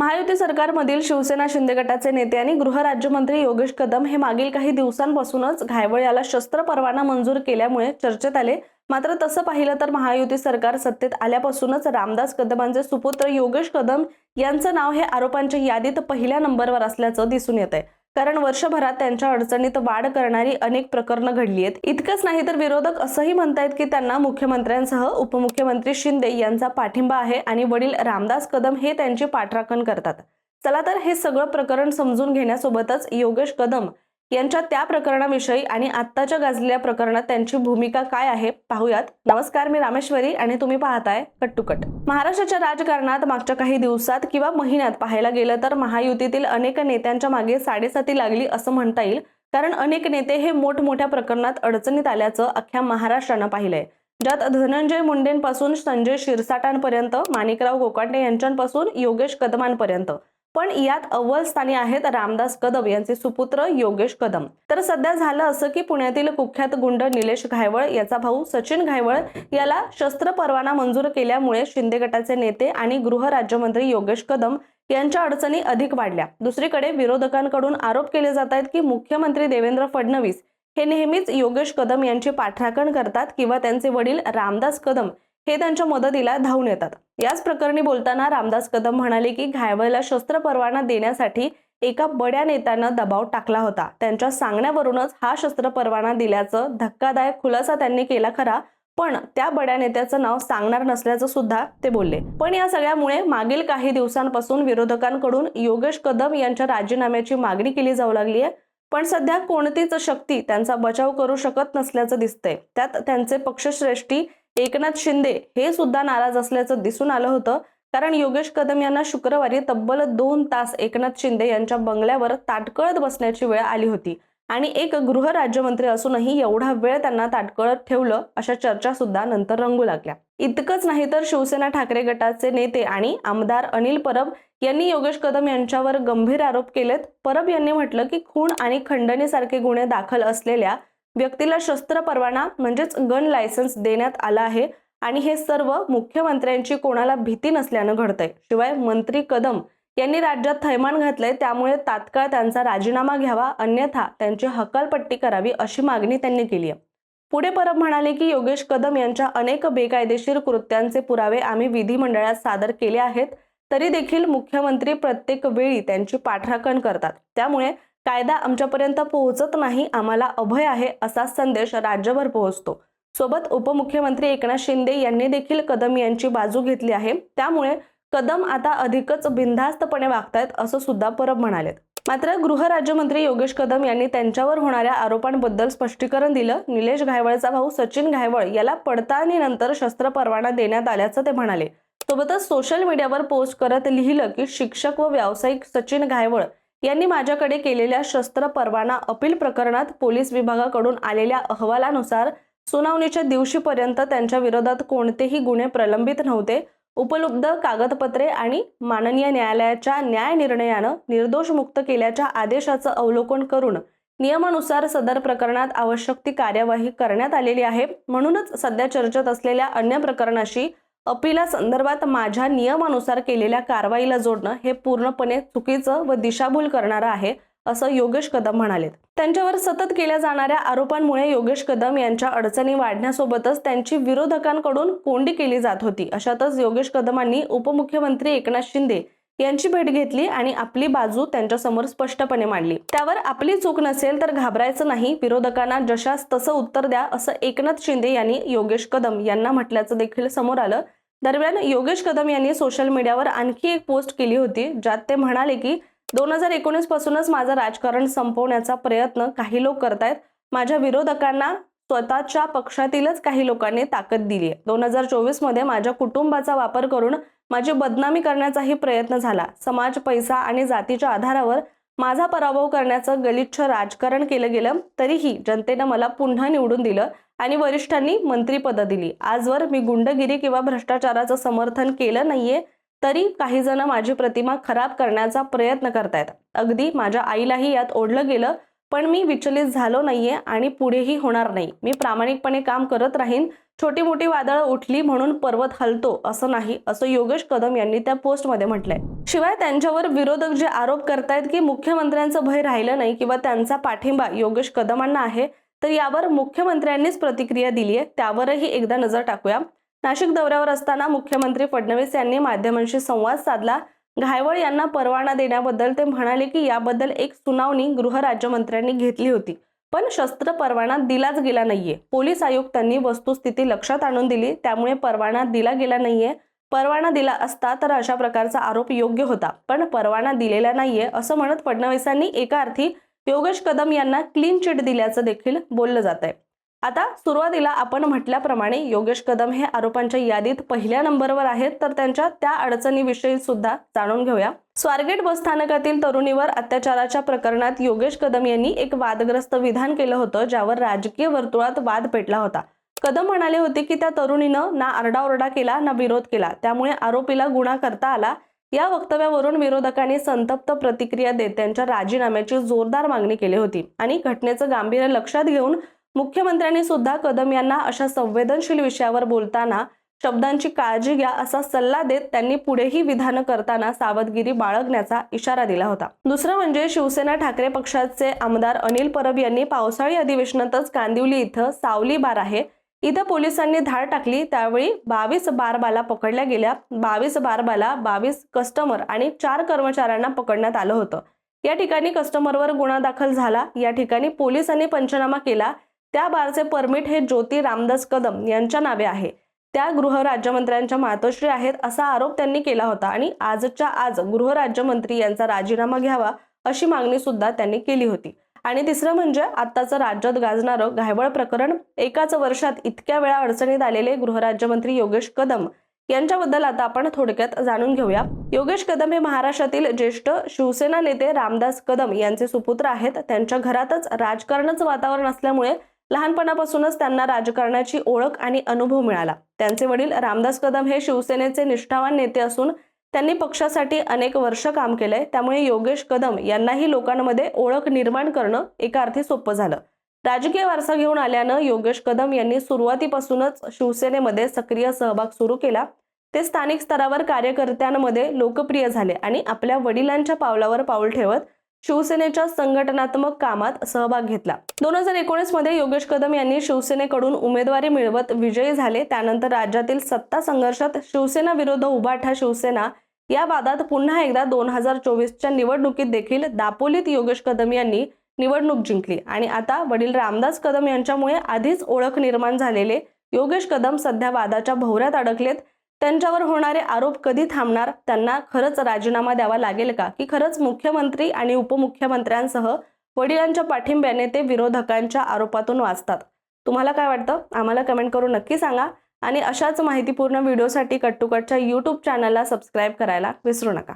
महायुती सरकारमधील शिवसेना शिंदे गटाचे नेते आणि गृहराज्यमंत्री योगेश कदम हे मागील काही दिवसांपासूनच घायवळ याला शस्त्र परवाना मंजूर केल्यामुळे चर्चेत आले. मात्र तसं पाहिलं तर महायुती सरकार सत्तेत आल्यापासूनच रामदास कदमांचे सुपुत्र योगेश कदम यांचं नाव हे आरोपांच्या यादीत पहिल्या नंबरवर असल्याचं दिसून येत आहे कारण वर्षभरात त्यांच्या अडचणीत वाढ करणारी अनेक प्रकरणं घडली आहेत. इतकंच नाही तर विरोधक असंही म्हणतायत की त्यांना मुख्यमंत्र्यांसह उपमुख्यमंत्री शिंदे यांचा पाठिंबा आहे आणि वडील रामदास कदम हे त्यांची पाठराखण करतात. चला तर हे सगळं प्रकरण समजून घेण्यासोबतच योगेश कदम यांच्या त्या प्रकरणाविषयी आणि आत्ताच्या गाजलेल्या प्रकरणात त्यांची भूमिका काय आहे पाहूयात. नमस्कार मी रामेश्वरी आणि तुम्ही पाहताय कट महाराष्ट्राच्या राजकारणात मागच्या काही दिवसात किंवा महिन्यात पाहायला गेलं तर महायुतीतील अनेक नेत्यांच्या मागे साडेसाती लागली असं म्हणता येईल. कारण अनेक नेते हे मोठमोठ्या प्रकरणात अडचणीत आल्याचं अख्ख्या महाराष्ट्रानं पाहिलंय. ज्यात धनंजय मुंडेंपासून संजय शिरसाटांपर्यंत माणिकराव गोकांडे यांच्यापासून योगेश कदमांपर्यंत. पण यात अव्वल स्थानी आहेत रामदास कदम यांचे सुपुत्र योगेश कदम. तर सध्या झालं असं की पुण्यातील कुख्यात गुंड निलेश घायवळ याचा भाऊ सचिन घायवळ याला शस्त्र परवाना मंजूर केल्यामुळे शिंदे गटाचे नेते आणि गृह राज्यमंत्री योगेश कदम यांच्या अडचणी अधिक वाढल्या. दुसरीकडे विरोधकांकडून आरोप केले जात आहेत की मुख्यमंत्री देवेंद्र फडणवीस हे नेहमीच योगेश कदम यांची पाठराखण करतात किंवा त्यांचे वडील रामदास कदम हे त्यांच्या मदतीला धावून येतात. याच प्रकरणी बोलताना रामदास कदम म्हणाले की घायवळला शस्त्र परवाना देण्यासाठी एका बड्या नेत्यानं दबाव टाकला होता. त्यांच्या सांगण्यावरूनच हा शस्त्र परवाना दिल्याचं धक्कादायक खुलासा त्यांनी केला खरा पण त्या बड्या नेत्याचं नाव सांगणार नसल्याचं सुद्धा ते बोलले. पण या सगळ्यामुळे मागील काही दिवसांपासून विरोधकांकडून योगेश कदम यांच्या राजीनाम्याची मागणी केली जाऊ लागली आहे पण सध्या कोणतीच शक्ती त्यांचा बचाव करू शकत नसल्याचं दिसतंय. त्यात त्यांचे पक्षश्रेष्ठी एकनाथ शिंदे हे सुद्धा नाराज असल्याचं दिसून आलं होतं. कारण योगेश कदम यांना शुक्रवारी तब्बल दोन तास एकनाथ शिंदे यांच्या बंगल्यावर ताटकळत बसण्याची वेळ आली होती. आणि एक गृहराज्यमंत्री असूनही एवढा वेळ त्यांना ताटकळत ठेवलं अशा चर्चा सुद्धा नंतर रंगू लागल्या. इतकंच नाही तर शिवसेना ठाकरे गटाचे नेते आणि आमदार अनिल परब यांनी योगेश कदम यांच्यावर गंभीर आरोप केलेत. परब यांनी म्हटलं की खून आणि खंडणीसारखे गुन्हे दाखल असलेल्या व्यक्तीला शस्त्र परवाना म्हणजेच गन लायसन्स देण्यात आला आहे आणि हे सर्व मुख्यमंत्र्यांची कोणाला भीती नसल्यानं घडतंय. शिवाय मंत्री कदम यांनी राज्यात थैमान घातलंय त्यामुळे तात्काळ त्यांचा राजीनामा घ्यावा अन्यथा त्यांची हकालपट्टी करावी अशी मागणी त्यांनी केली आहे. पुढे परब म्हणाले की योगेश कदम यांच्या अनेक बेकायदेशीर कृत्यांचे पुरावे आम्ही विधिमंडळात सादर केले आहेत तरी देखील मुख्यमंत्री प्रत्येक वेळी त्यांची पाठराखण करतात. त्यामुळे कायदा आमच्यापर्यंत पोहोचत नाही आम्हाला अभय आहे असा संदेश राज्यभर पोहोचतो. सोबत उपमुख्यमंत्री एकनाथ शिंदे यांनी देखील कदम यांची बाजू घेतली आहे. त्यामुळे कदम आता अधिकच बिनधास्तपणे वागतायत असं सुद्धा परब म्हणालेत. मात्र गृहराज्यमंत्री योगेश कदम यांनी त्यांच्यावर होणाऱ्या आरोपांबद्दल स्पष्टीकरण दिलं. निलेश घायवळचा भाऊ सचिन घायवळ याला पडताळणीनंतर शस्त्र परवाना देण्यात आल्याचं ते म्हणाले. सोबतच सोशल मीडियावर पोस्ट करत लिहिलं की शिक्षक व व्यावसायिक सचिन घायवळ यांनी माझ्याकडे केलेल्या शस्त्र परवाना अपील प्रकरणात पोलीस विभागाकडून आलेल्या अहवालानुसार सुनावणीच्या दिवशीपर्यंत त्यांच्या विरोधात कोणतेही गुन्हे प्रलंबित नव्हते. उपलब्ध कागदपत्रे आणि माननीय न्यायालयाच्या न्याय निर्णयानं निर्दोष मुक्त केल्याच्या आदेशाचं अवलोकन करून नियमानुसार सदर प्रकरणात आवश्यक ती कार्यवाही करण्यात आलेली आहे. म्हणूनच सध्या चर्चेत असलेल्या अन्य प्रकरणाशी अपिला संदर्भात माझ्या नियमानुसार केलेल्या कारवाईला जोडणं हे पूर्णपणे चुकीचं व दिशाभूल करणारं आहे असं योगेश कदम म्हणालेत. त्यांच्यावर सतत केल्या जाणाऱ्या आरोपांमुळे योगेश कदम यांच्या अडचणी वाढण्यासोबतच त्यांची विरोधकांकडून कोंडी केली जात होती. अशातच योगेश कदमांनी उपमुख्यमंत्री एकनाथ शिंदे यांची भेट घेतली आणि आपली बाजू त्यांच्यासमोर स्पष्टपणे मांडली. त्यावर आपली चूक नसेल तर घाबरायचं नाही विरोधकांना जशास तसं उत्तर द्या असं एकनाथ शिंदे यांनी योगेश कदम यांना म्हटल्याचं देखील समोर आलं. दरम्यान योगेश कदम यांनी सोशल मीडियावर आणखी एक पोस्ट केली होती ज्यात ते म्हणाले की दोन हजार एकोणीस पासूनच माझं राजकारण संपवण्याचा प्रयत्न काही लोक करतायत. माझ्या विरोधकांना स्वतःच्या पक्षातीलच काही लोकांनी ताकद दिली दोन हजार चोवीसमध्ये माझ्या कुटुंबाचा वापर करून माझी बदनामी करण्याचाही प्रयत्न झाला. समाज पैसा आणि जातीच्या आधारावर माझा पराभव करण्याचं गलिच्छ राजकारण केलं गेलं तरीही जनतेनं मला पुन्हा निवडून दिलं आणि वरिष्ठांनी मंत्रीपदं दिली. आजवर मी गुंडगिरी किंवा भ्रष्टाचाराचं समर्थन केलं नाहीये तरी काही जण माझी प्रतिमा खराब करण्याचा प्रयत्न करतायत. अगदी माझ्या आईलाही यात ओढलं गेलं पण मी विचलित झालो नाहीये आणि पुढेही होणार नाही. मी प्रामाणिकपणे काम करत राहीन. छोटी मोठी वादळं उठली म्हणून पर्वत हलतो असं नाही असं योगेश कदम यांनी त्या पोस्टमध्ये म्हटलंय. शिवाय त्यांच्यावर विरोधक जे आरोप करतायत की मुख्यमंत्र्यांचं भय राहिलं नाही किंवा त्यांचा पाठिंबा योगेश कदमांना आहे तर यावर मुख्यमंत्र्यांनीच प्रतिक्रिया दिली आहे त्यावरही एकदा नजर टाकूया. नाशिक दौऱ्यावर असताना मुख्यमंत्री फडणवीस यांनी माध्यमांशी संवाद साधला. घायवळ यांना परवाना देण्याबद्दल ते म्हणाले की याबद्दल एक सुनावणी गृहराज्यमंत्र्यांनी घेतली होती. पण शस्त्र परवाना दिलाच गेला नाहीये. पोलीस आयुक्तांनी वस्तुस्थिती लक्षात आणून दिली. त्यामुळे परवाना दिला गेला नाहीये. परवाना दिला असता तर अशा प्रकारचा आरोप योग्य होता. पण परवाना दिलेला नाहीये असं म्हणत फडणवीसांनी एका अर्थी योगेश कदम यांना क्लीन चिट दिल्याचं देखील बोललं जात आहे आता सुरुवातीला आपण म्हटल्याप्रमाणे योगेश कदम हे आरोपांच्या यादीत पहिल्या नंबरवर आहेत तर त्यांच्या त्या अडचणीविषयी सुद्धा जाणून घेऊया. स्वारगेट बस स्थानकातील तरुणीवर अत्याचाराच्या प्रकरणात योगेश कदम यांनी एक वादग्रस्त विधान केलं होतं ज्यावर राजकीय वर्तुळात वाद पेटला होता. कदम म्हणाले होते की त्या तरुणीनं ना आरडाओरडा केला ना विरोध केला. त्यामुळे आरोपीला गुन्हा करता आला. या वक्तव्यावरून विरोधकांनी संतप्त प्रतिक्रिया देत त्यांच्या राजीनाम्याची जोरदार मागणी केली होती आणि घटनेचं गांभीर्य लक्षात घेऊन मुख्यमंत्र्यांनी सुद्धा कदम यांना अशा संवेदनशील विषयावर बोलताना शब्दांची काळजी घ्या असा सल्ला देत त्यांनी पुढेही विधानं करताना सावधगिरी बाळगण्याचा इशारा दिला होता. दुसरं म्हणजे शिवसेना ठाकरे पक्षाचे आमदार अनिल परब यांनी पावसाळी अधिवेशनातच कांदिवली इथं सावली बार आहे. इथं पोलिसांनी धाड टाकली. त्यावेळी बावीस बारबाला पकडल्या गेल्या. बावीस बारबाला बावीस कस्टमर आणि चार कर्मचाऱ्यांना पकडण्यात आलं होतं. या ठिकाणी कस्टमरवर गुन्हा दाखल झाला. या ठिकाणी पोलिसांनी पंचनामा केला. त्या बारचे परमिट हे ज्योती रामदास कदम यांच्या नावे आहे. त्या गृहराज्यमंत्र्यांच्या मातोश्री आहेत असा आरोप त्यांनी केला होता आणि आजच्या आज गृहराज्यमंत्री यांचा राजीनामा घ्यावा अशी मागणी सुद्धा त्यांनी केली होती. आणि तिसरं म्हणजे आत्ताचं राज्यात गाजणारं घायवळ प्रकरण एकाच वर्षात इतक्या वेळा अडचणीत आलेले गृहराज्यमंत्री योगेश कदम यांच्याबद्दल आता आपण थोडक्यात जाणून घेऊया. योगेश कदम हे महाराष्ट्रातील ज्येष्ठ शिवसेना नेते रामदास कदम यांचे सुपुत्र आहेत. त्यांच्या घरातच राजकारणच वातावरण असल्यामुळे लहानपणापासूनच त्यांना राजकारणाची ओळख आणि अनुभव मिळाला. त्यांचे वडील रामदास कदम हे शिवसेनेचे निष्ठावान नेते असून त्यांनी पक्षासाठी अनेक वर्ष काम केलंय त्यामुळे योगेश कदम यांनाही लोकांमध्ये ओळख निर्माण करणं एका अर्थी सोपं झालं. राजकीय वारसा घेऊन आल्यानं योगेश कदम यांनी सुरुवातीपासूनच शिवसेनेमध्ये सक्रिय सहभाग सुरू केला. ते स्थानिक स्तरावर कार्यकर्त्यांमध्ये लोकप्रिय झाले आणि आपल्या वडिलांच्या पावलावर पाऊल ठेवत शिवसेनेच्या संघटनात्मक कामात सहभाग घेतला. दोन हजार एकोणीसमध्ये योगेश कदम यांनी शिवसेनेकडून उमेदवारी मिळवत विजयी झाले. त्यानंतर राज्यातील सत्ता संघर्षात शिवसेना विरुद्ध उभाठा शिवसेना. या वादात पुन्हा एकदा दोन हजार चोवीसच्या निवडणुकीत देखील दापोलीत योगेश कदम यांनी निवडणूक जिंकली. आणि आता वडील रामदास कदम यांच्यामुळे आधीच ओळख निर्माण झालेले योगेश कदम सध्या वादाच्या भोवऱ्यात अडकलेत. त्यांच्यावर होणारे आरोप कधी थांबणार? त्यांना खरंच राजीनामा द्यावा लागेल का? की खरंच मुख्यमंत्री आणि उपमुख्यमंत्र्यांसह वडिलांच्या पाठिंब्याने ते विरोधकांच्या आरोपातून वाचतात? तुम्हाला काय वाटतं? आम्हाला कमेंट करून नक्की सांगा. आणि अशाच माहितीपूर्ण व्हिडिओसाठी कट्टुकटच्या यूट्यूब चॅनलला सबस्क्राईब करायला विसरू नका.